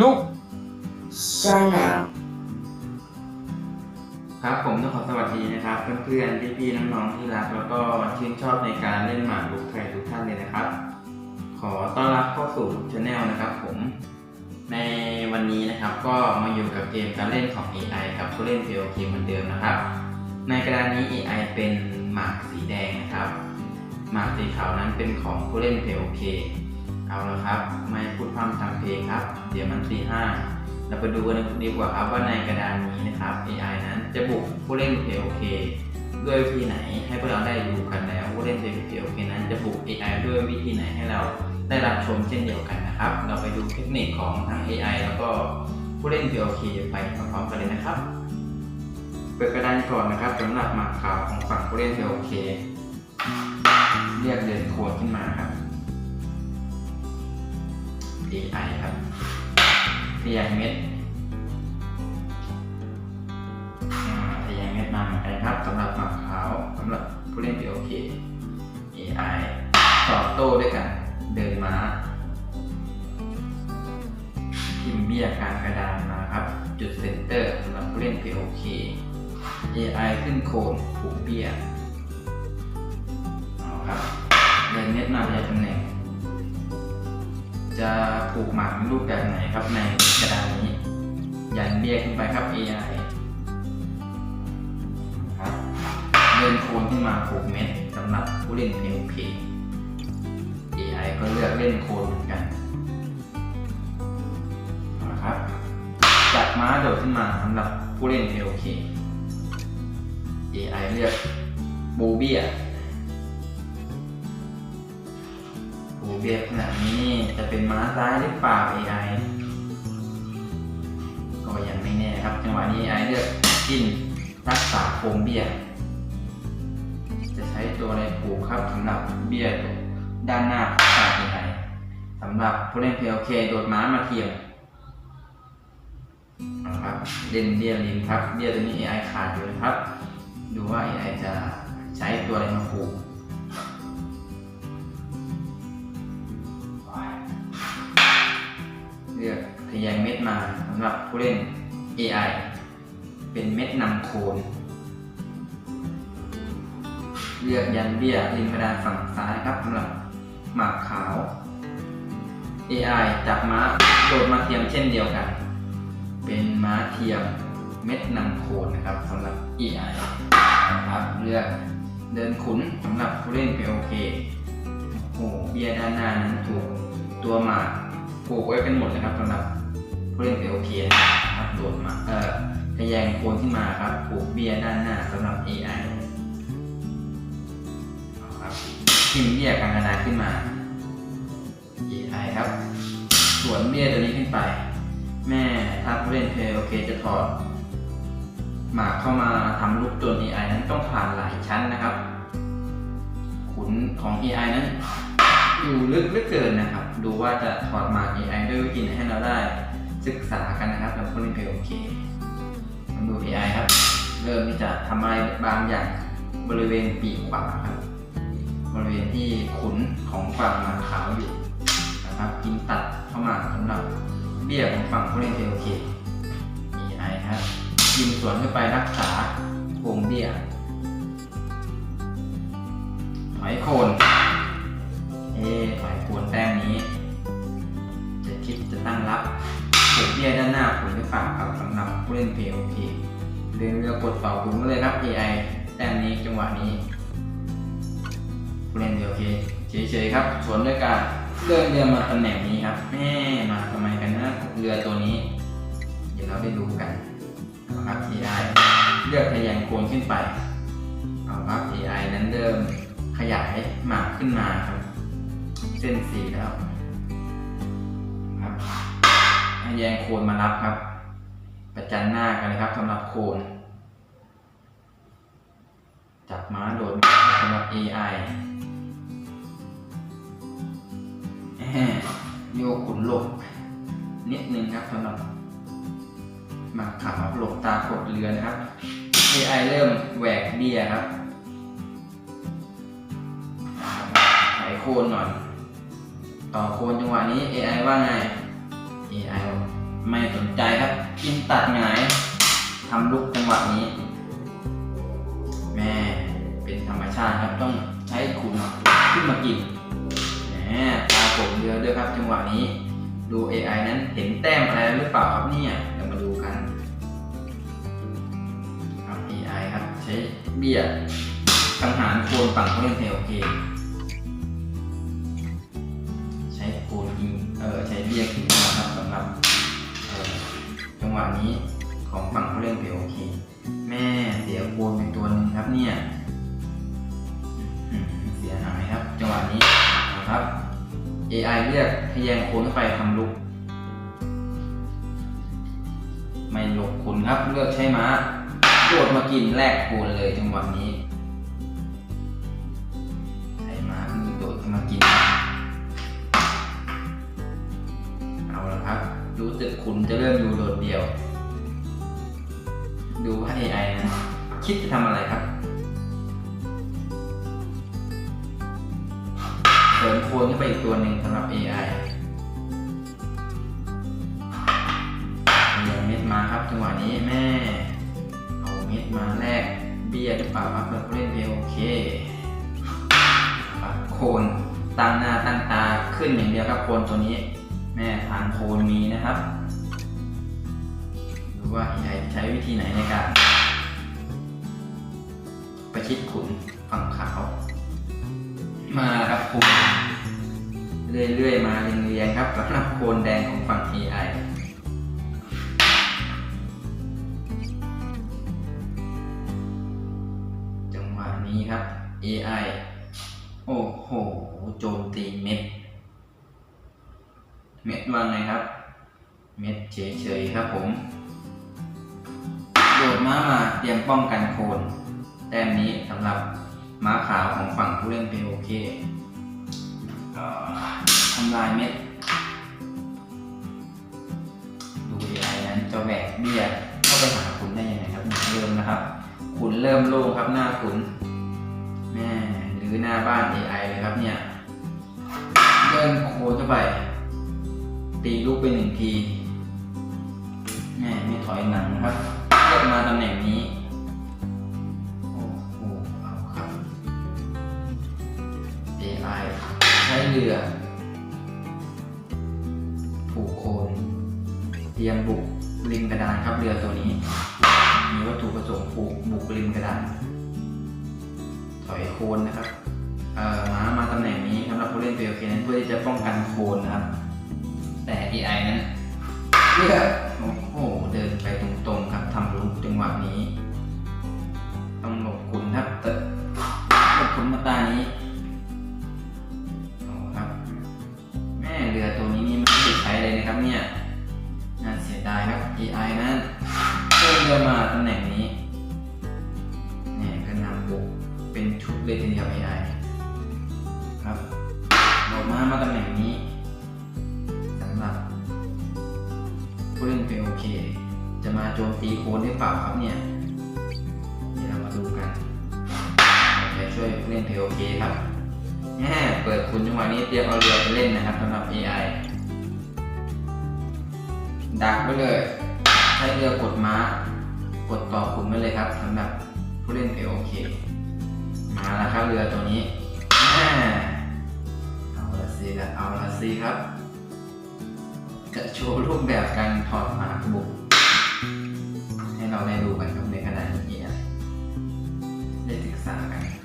ลูก Channel ครับผมต้องขอสวัสดีนะครับ เพื่อนๆพี่ๆน้องๆที่รักแล้วก็ชื่นชอบในการเล่นหมากรุกไทยทุกท่านเลยนะครับ ขอต้อนรับเข้าสู่ช anel นะครับ ผมในวันนี้นะครับก็มาอยู่กับเกมการเล่นของ AI กับผู้เล่น POK เหมือนเดิมนะครับ ในกระดานนี้ AI เป็นหมากสีแดงนะครับหมากสีขาวนั้นเป็นของผู้เล่น POK เอาละครับ ไม่พูดพร่ำทำเพลงครับ เดี๋ยวมันตีห้าเราไปดูกันดีกว่าครับว่าในกระดานนี้นะครับ AI นั้นจะบุกผู้เล่น POK ด้วยวิธีไหนให้พวกเราได้ดูกันแล้วผู้เล่น POK นั้นจะบุก AI ด้วยวิธีไหนให้เราได้รับชมเช่นเดียวกันนะครับ เราไปดูเทคนิคของทั้ง AI แล้วก็ผู้เล่น POK ไปพร้อมๆกันเลยนะครับ เปิดกระดานก่อนนะครับสำหรับหมากขาวของฝั่งผู้เล่น POK เรียกเดินโคนขึ้นมาครับ AI ครับทะยายเม็ดอ่าทะยายเม็ดมาเหมือนกันครับสำหรับหมากขาวสำหรับผู้เล่น POK AI ตอบโต้ด้วยกันเดินม้าพิมพ์เบี้ยกลางกระดานมาครับ จุดเซนเตอร์สำหรับผู้เล่น POK AI ขึ้นโคนผูกเบี้ยเอาครับเดินเม็ดมาพยายตำแหน่ง จะผูกหมากรูปแบบไหนครับในกระดานนี้ยันเบี้ยขึ้นไปครับ AI ครับเดินโคนขึ้นมาผูกเม็ดสำหรับผู้เล่น POP AI ก็เลือกเล่นโคนเหมือนกันนะครับจัดม้าโดดขึ้นมาสำหรับผู้เล่น POK AI เลือกบูเบีย เบียขนาดนี้นี่จะเป็นม้าซ้ายหรือเปล่า AI ก็ยังไม่แน่ครับ จังหวะนี้ AI เลือกกินรักษาโครงเบี้ย จะใช้ตัวอะไรผูกครับสำหรับเบี้ยด้านหน้าของฝั่ง AI สำหรับผู้เล่น PLK โดดม้ามาเทียมเอาละครับเล่นเบี้ยลิงครับเบี้ยตัวนี้ AI ขาดอยู่นะครับ ดูว่า AI จะใช้ตัวอะไรมาผูก ลือกทะแยเม็ดมาสำหรับผู้เล่น AI เป็นเม็ดนำโคนเลือกยันเบี้ยริมกระดานฝั่งซ้ายครับสำหรับหมากขาว AI จับม้าโดดมาเทียมเช่นเดียวกัน เป็นม้าเทียมเม็ดนำโคนนะครับสำหรับ AI นะครับเลือกเดินขุนสำหรับผู้เล่น POK โอ้โหเบียด้านหน้านั้นถูกตัวหมากผูกไว้เป็นหมดนะครับสำหรับ ผู้เล่นเปโอเคนะครับโดดมาเอ่อทะแยงโคนขึ้นมาครับผูกเบียร์ด้านหน้าสำหรับ AI เอครับพิมพ์เบียร์กลางกระดานขึ้นมา AI ครับสวนเบียร์ตัวนี้ขึ้นไป แม่ถ้าผู้เล่นเพลโอเคจะถอดหมากเข้ามาทำลูกตัว AI นั้นต้องผ่านหลายชั้นนะครับ ขุนของ AI นั้นอยู่ลึกเหลือเกินนะครับ ดูว่าจะถอดหมาก AI ด้วยวิธีไหนให้เราได้ ศึกษากันนะครับแล้วก็เล่นเพลโอเคมาดู AI ครับ เริ่มที่จะทำอะไรบางอย่างบริเวณปีกขวาครับ บริเวณที่ขุนของฝั่งหมาขาวอยู่นะครับกินตัดเข้ามาสำหรับเบี้ยของฝั่งผู้เล่นเพลโอเค AI ครับยิงสวนขึ้นไปรักษาโคงเบี้ยถอยโคนเอถอยโคนแต้มนี้ จะคิดจะตั้งรับ ผูกเบี้ยด้านหน้าผลหรือเปล่าครับสำหรับผู้เล่น POP เรือเรือกดต่อถุงมาเลยครับ AI แต้มนี้จังหวะนี้ผู้เล่น POP เคเฉยๆครับสวนด้วยการเลื่อนเรือมาตำแหน่งนี้ครับแม่มาทำไมกันนะเรือตัวนี้ เดี๋ยวเราได้ดูกันนะครับ AI เลือกทะแยงโคนขึ้นไปเอาครับ AI นั้นเริ่มขยายหมากขึ้นมาครับ เส้นสีแล้วครับ ให้แยงโคนมารับครับ ประจันหน้ากันเลยครับสำหรับโคน จับม้าโดดสำหรับ AI โยกขุนหลบนิดนึงครับสำหรับมาขาวหลบตากดเรือนะครับ AI เริ่มแหวกเบี้ยครับไถโคนหน่อย ต่อโคนจังหวะนี้ AI ว่าไง AI ไม่สนใจครับกินตัดหงายทำลุกจังหวะนี้ แม่เป็นธรรมชาติครับต้องใช้ขุนขึ้นมากินแหมตาผมเยอด้วยครับจังหวะนี้ ดู AI นั้นเห็นแต้มอะไรหรือเปล่าครับเนี่ยเดี๋ยวมาดูกันครับ AI ครับใช้เบี้ยสังหารโคนฝั่งเขาเล่นเทโอเค ของฝั่งเขาเล่นเทลโอเค แม่เสียโคนเป็นตัวหนึ่งครับเนี่ยเสียหายครับ จังหวะนี้นะครับ AI เรียกทะแยงโคนเข้าไปทำลุก ไม่หลบคุณครับ เลือกใช้ม้าโดดมากินแลกโคนเลยจังหวะนี้ใช้ม้าโดดมากิน เอาละครับ รู้สึกคุณจะเริ่มอยู่โดดเดี่ยว ดูว่า AI นะคิดจะทำอะไรครับเสริมโคนเข้าไปอีกตัวหนึ่งสำหรับ AI เรีเม็ดมาครับจังหวะนี้แม่ เอาเม็ดมาแลกเบี้ยหรือเปล่าครับแล้วก็เล่นเพลงโอเคครับโคนตั้งหน้าตั้งตาขึ้นอย่างเดียวครับโคนตัวนี้ แม่ทางโคนมีนะครับ ดูว่า AI ใช้วิธีไหนในการ ประชิดขุนฝั่งขาว มาครับคุณเรื่อยๆ มาเรียงๆครับสำหรับโคนแดงของฝั่ง AI จังหวะนี้ครับ AI โอ้โห โจมตีเม็ด เม็ดว่าไงครับ เม็ดเฉยๆครับผม ม้ามาเตรียมป้องกันโคนแต้มนี้สำหรับม้าขาวของฝั่งผู้เล่นเป็นโอเคทำลายเม็ด ดู AI นั้นจะแหวกเบี้ยเข้าไปหาคุณได้ยังไงครับเริ่มนะครับคุณเริ่มโล่งครับหน้าคุณแม่หรือหน้าบ้าน AI เลยครับเนี่ยเดินโคเข้าไป ตีลูกไปหนึ่งทีแม่ไม่ถอยหลังครับ มาตำแหน่งนี้ โอ้โหเอาครับ AI ใช้เรือ ผูกโคนเตรียมบุกริมกระดานครับเรือตัวนี้ มีวัตถุประสงค์ผูกบุกริมกระดาน ถอยโคนนะครับเอ่อม้ามาตำแหน่งนี้สำหรับผู้เล่นเปลวเคนั้นเพื่อที่จะป้องกันโคนนะครับ แต่ AI นั้นเลือก นี้โอ้ครับ แม่เรือตัวนี้นี่ไม่ได้ใช้เลยนะครับเนี่ยน่าเสียดายครับ AI นั้นเพิ่มเรือมาตำแหน่งนี้เนี่ยก็นำบุกเป็นชุดเลยทีเดียว AI ครับหลบมามาตำแหน่งนี้สำหรับผู้เล่นเป็นโอเค จะมาโจมตีโคนหรือเปล่าครับเนี่ย ช่วยเล่นเพลโอเคครับแง่เปิดคุณจังหวะนี้เตรียมเอาเรือไปเล่นนะครับสำหรับ AI ดักไว้เลย ใช้เรือกดม้ากดต่อคุณไว้เลยครับสำหรับผู้เล่นเพลโอเค มาแล้วครับเรือตัวนี้แม่เอาละสิละเอาละสิครับ จะโชว์รูปแบบการถอดหมากบุกให้เราได้ดูกันครับในขณะนี้ได้ศึกษากัน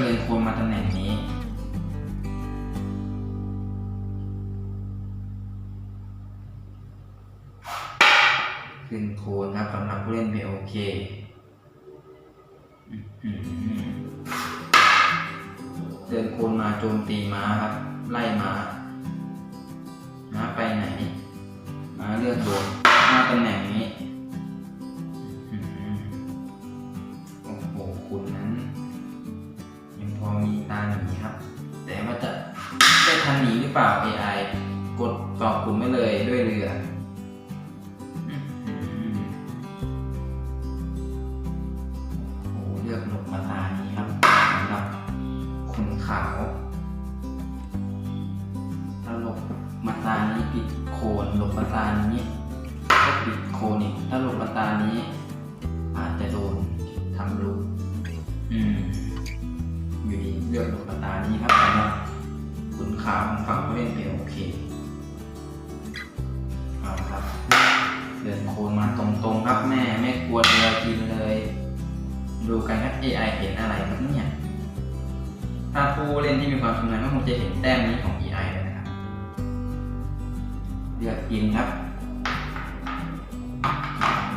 เลือกเงินควรมาตำแหน่งนี้ ขึ้นโคนครับสำหรับผู้เล่นไม่โอเคอื้อหือเดินโคนมาโจมตีม้าครับ ไล่ม้าม้าไปไหนม้าเลือกโดนมาตำแหน่งนี้ รือเปล่า AI กดตอบกลุ่มไม่เลยด้วยเรือโอ้โหเลือกหลบมาตานี้ครับสำหรับคนขาวถ้าหลบมาตานี้ปิดโคนหลบประตานี้ก็ปิดโคนอีกถ้าหลบประตานี้ อาจจะโดนทำรูอืมอยู่ดีเลือกหลบประตานี้ครับสำหรับ ขุนขาของฝั่งผู้เล่นเป็นโอเคเอาครับเดินโคนมาตรงๆครับแม่ไม่กลัวเรือกินเลย ดูกันครับ AI เห็นอะไรครับเนี่ยถ้าผู้เล่นที่มีความชำนาญก็คงจะเห็นแต้มนี้ของ AI เลยนะครับเลือกกินครับ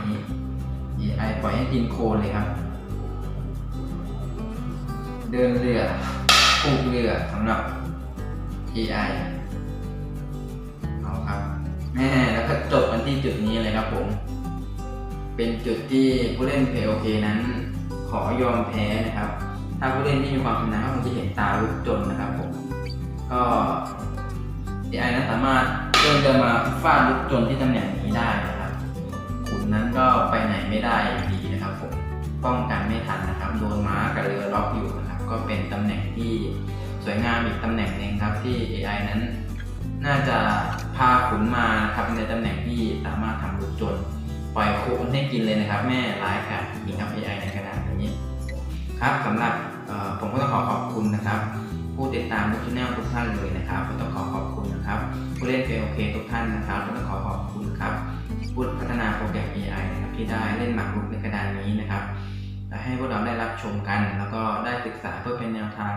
นี่ AI ปล่อยให้กินโคนเลยครับ เดินเรือปลูกเรือสำหรับ AI เอาครับแม่แล้วก็จบกันที่จุดนี้เลยครับผม เป็นจุดที่ผู้เล่น POK นั้น ขอยอมแพ้นะครับ ถ้าผู้เล่นที่มีความชำนาญก็คงจะเห็นตาลุกจนนะครับผม ก็ AI นั้นสามารถเดินเดินมาฟาดลุกจนที่ตำแหน่งนี้ได้นะครับขุนนั้นก็ไปไหนไม่ได้ดีนะครับผมป้องกันไม่ทันนะครับ โดนม้ากับเรือล็อกอยู่นะครับ ก็เป็นตำแหน่งที่ สวยงามอีกตำแหน่งหนึ่งครับที่ AI นั้น น่าจะพาขุนมาครับในตำแหน่งที่สามารถทำลูกจนปล่อยโคนให้กินเลยนะครับ แม่ร้ายกาจจริงครับ AI ในขนาดนี้ครับสำหรับผมก็ต้องขอขอบคุณนะครับ ผู้ติดตามทุกช่องทุกท่านเลยนะครับก็ต้องขอขอบคุณนะครับ ผู้เล่นเกมโอเคทุกท่านนะครับก็ต้องขอขอบคุณครับผู้พัฒนาโปรแกรม AI นะครับที่ได้เล่นหมากรุกในกระดานนี้นะครับให้พวกเราได้รับชมกัน แล้วก็ได้ศึกษาเพื่อเป็นแนวทาง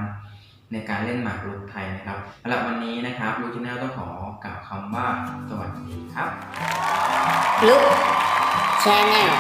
ในการเล่นหมากรุกไทยนะครับสำหรับวันนี้นะครับลูกชแนลต้องขอกล่าวคำว่าสวัสดีครับลุก Channel